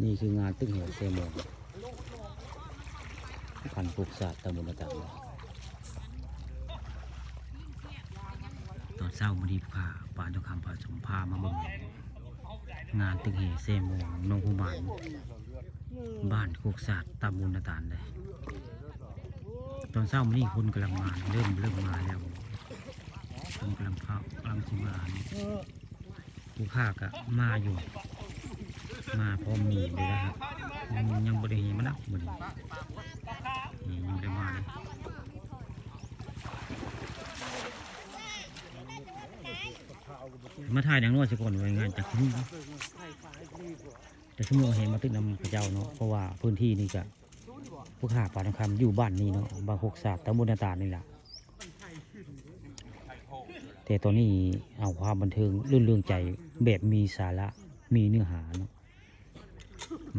นี่คืองานตึกเหวเซโมงพันธุ์ปลูกศาสตร์ตำบลต่างตอนเช้ามาดีพาป่าเจ้าคำป่าสมพามาบิ่งงานตึกเหวเซโมงนงคุบานบ้านโคกศาสตร์ตำบลต่างเลยตอนเช้ามานี่คนกำลังมาเริ่มเริ่มมาแล้วคนกำลังเข้ากำลังสิมาผู้ค้าก็มาอยู่ มาพร้อมมีเลยนะครับยังบริเห็นมันนะบรินี่ยังได้มาเลยมาถ่ายหนังนวดสก่อนไว้งานจากที่นี่แต่ชั่วโมงเห็นมาตึกนำพระเจ้าเนาะเพราะว่าพื้นที่นี่จะพวกขาป่าทองคำอยู่บ้านนี้เนาะบางหกศาสตร์ตำบลนาตาลนี่แหละแต่ตอนนี้เอาความบันเทิงเรื่องเรื่องใจแบบมีสาระมีเนื้อหาเนาะ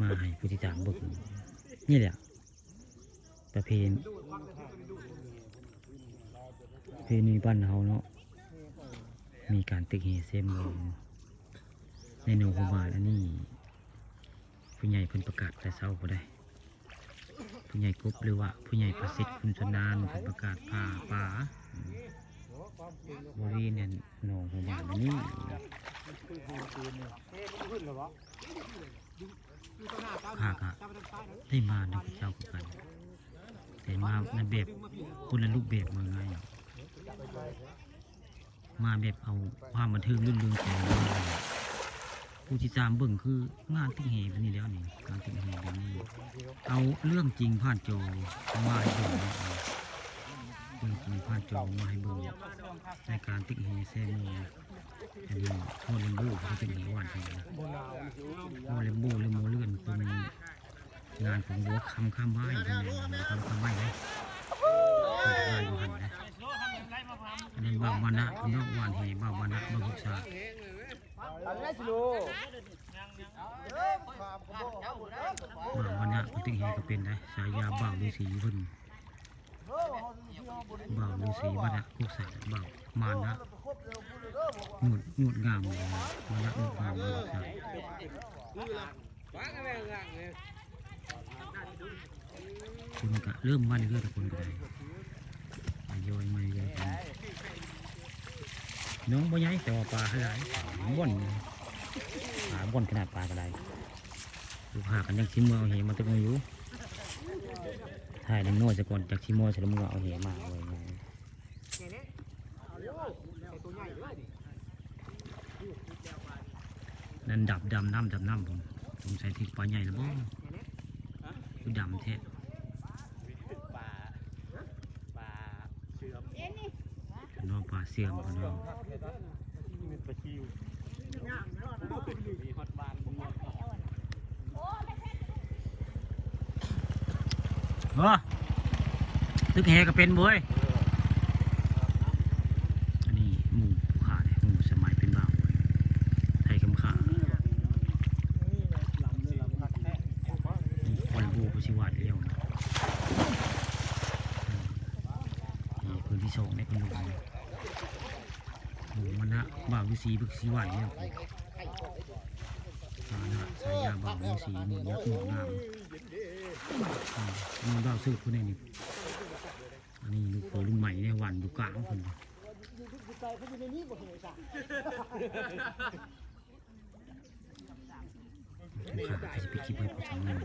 มาให้ผู้ติดตามเบิ่งนี่แหละประเพณีประเพณีบ้านเฮาเนาะมีการตึกเฮเซมลงในโนโฮบาลอันนี้ผู้ใหญ่เพิ่นประกาศแต่เช้าก็ได้ ผู้ใหญ่กบหรือว่าผู้ใหญ่ประสิทธิ์คุณชนานเพิ่นประกาศผ่าป่าบริเนี่ยโนโฮบาลอันนี้ ภาคอะได้มาในพระเจ้าคือกันแต่มาในแบบคนละรูปแบบมาไงมาแบบเอาความบันเทิงลื่นเริงใจผู้ที่ตามเบิ่งคืองานติ้งเหแบบนี้แล้วนี่การติ้งเหแบบนี้ เอาเรื่องจริงผ่านโจมาให้เบิ่งเนาะเรื่องจริงผ่านโจมาให้เบิ่งในการติ้งเหเซนอันนี้โมเลมบูเขาเป็นหวานกันนะโมเลมบูหรือโมเลื่อนเป็นงานของบัวคำข้ามไม้เป็นไงบัวคำข้ามไม้เลยเป็นงานหันนะอันนี้บ่าวมานะคุณน้องวานเหบ่าวมานะบ่าวศึกษาบ่าววันะปฏิเหตุก็เป็นได้สายาบ่าวฤาษีพิ่น บ่าวฤาษีบัดนะพวกสัตว์บ่าวมานะงดงดงามเลยมานะงดงามเลยคุณก็เริ่มมาเรื่อยแต่คนก็ได้มาโยยมาเลยนน้องบ่ใหญ่แต่ว่าปลาหลายบ่นปลาบ่นขนาดปลาก็ได้ลูกหากันยังชิมเมือเอาเหมาตึกมาอยู่ ถ่ายดังโน้ตจะก่อนจากชิมมือเสแล้วมึงเอาเหมาเอาไว้ไงนั่นดับดำน้ำดับน้ำผมสงสัยถึงปลาใหญ่แล้วบ่คือดำแท้น้องปลาเสื่อมพี่น้อง เออตึกแหก็เป็นบ่เว้ยอันนี้หมูผู้ขาเนี่ยหมูสมัยเป็นบ่าวไทยคำขาคอยบูผู้ชิวาดเลี้ยวนะนี่พื้นที่สองในคนดูนี่หมูมันนะบ่าวฤาษีบึกชิวาดเลี้ยวนะสายยาบ่าวฤาษีหมูยักษ์หมูงามอื มมันเบาซื้อคนนี้นี่อันนี้ลูกเขยลุงใหม่เนี่ยหวันอยู่กลางคนค่ะจะไปคิดไว้พอสมควร